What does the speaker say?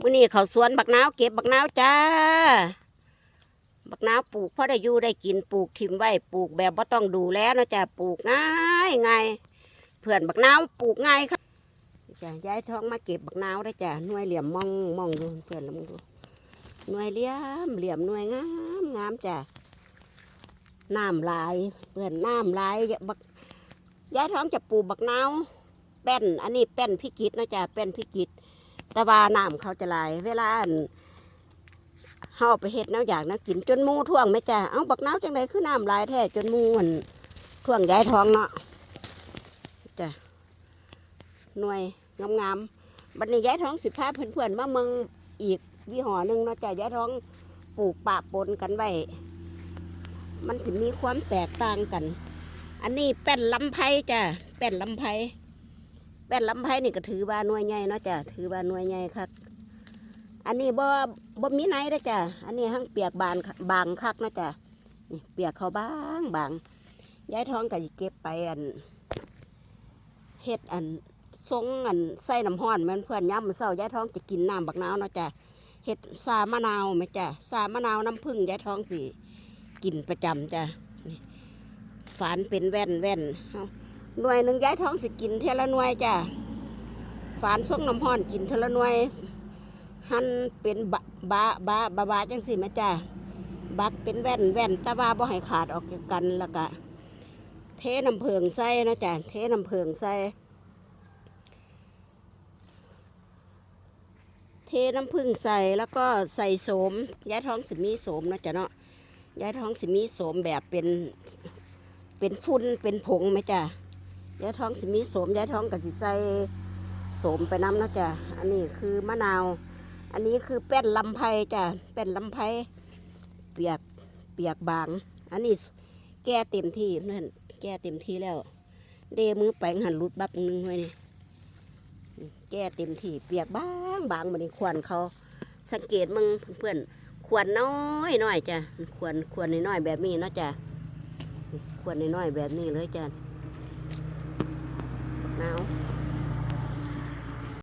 มื้อนี้เขาสวนบักนาวเก็บบักนาวจ้า บักนาวปลูกพอได้อยู่ได้กินปลูกทิมไว้ปลูกแบบว่าต้องดูแลนะจ้ะปลูกง่ายง่ายเพื่อนบักนาวปลูกง่ายครับจ้ะย้ายท้องมาเก็บบักนาวได้จ้ะหน่วยเหลี่ยมมองมองดูเพื่อนลองดูหน่วยเหลี่ยมเหลี่ยมหน่วยงามงามจ้ะน้ำลายเพื่อนน้ำลายบักย้ายท้องจะปลูกบักนาวแป้นอันนี้แป้นพิกิตนะจ้ะแป้นพิกิต แต่ว่าน้ำเขาจะไหลเวลาอันเฮาไปเฮ็ดแนวอยากนะกินจนมูท่วงไหม่จ้ะเอาบักน้าวจังไดคือน้ำลายแท้จนมูมันท่วงย้ายท้องเนาะจ้ะหน่วยงามๆบัดนี้ย้ายท้องสิบห้าเพื่อนๆมาเมืองอีกยี่ห้อหนึ่งเนาะจ้ะย้ายท้องปลูกปะปนกันไว้มันสิมีความแตกต่างกัน อันนี้แป้นลำไพจ้ะแป้นลำไพ แป้นลำไผ่นี่ก็ถือว่าหน่วยใหญ่เนาะจ้ะถือว่าหน่วยใหญ่คักอันนี้บ่บ่มีไหนเด้อจ้ะอันนี้หั่งเปียกบานบางคักเนาะจ้ะนี่เปียกเขาบางบางยายท้องก็สิเก็บไปอันเฮ็ดอันทรงอันใส่น้ำห้อนมันเพื่อนย้ำมื้อเช้ายายท้องจะกินน้ำบักนาวเนาะจ้ะเฮ็ดซามะนาวไหมจ้ะซามะนาวน้ำผึ้งยายท้องสิกินประจำจ้ะฝานเป็นแว่นแว่นเฮา หน่วยหนึ่งย้ายท้องสิกินเทละหน่วยจ้ะฝานส่งน้ำห้อนกินเทละหน่วยหั่นเป็นบะบาบาบาบาจังสิแม่จ้ะบักเป็นแว่นแว่นตะว่าบ่ให้ขาดออกจากกันแล้วก็เทน้ำเพิงใส่นะจ้ะเทน้ำเพิงใส่เทน้ำผึ้งใส่แล้วก็ใส่โสมย้ายท้องสิมีโสมนะจ๊ะเนาะย้ายท้องสิมีโสมแบบเป็นเป็นฝุ่นเป็นผงไหมจ้ะ ยายท้องสิมีโสมยายท้องกับสิใส่โสมไปน้ำนะจ้ะอันนี้คือมะนาว อันนี้คือแป้นลำไพจ้ะแป้นลำไพเปียกเปียกบาง อันนี้แก้เต็มที่นั่นแก้เต็มที่แล้ว เดมือแปงหันรุดบับนึงไว้นี่แก้เต็มที่เปียกบางบางมันนี่ควรเขา สังเกตมึงเพื่อนๆควรน้อยน้อยจ้ะควรควรน้อยแบบนี้นะจ้ะขวดน้อยแบบนี้เลยจ้ะ บักนาว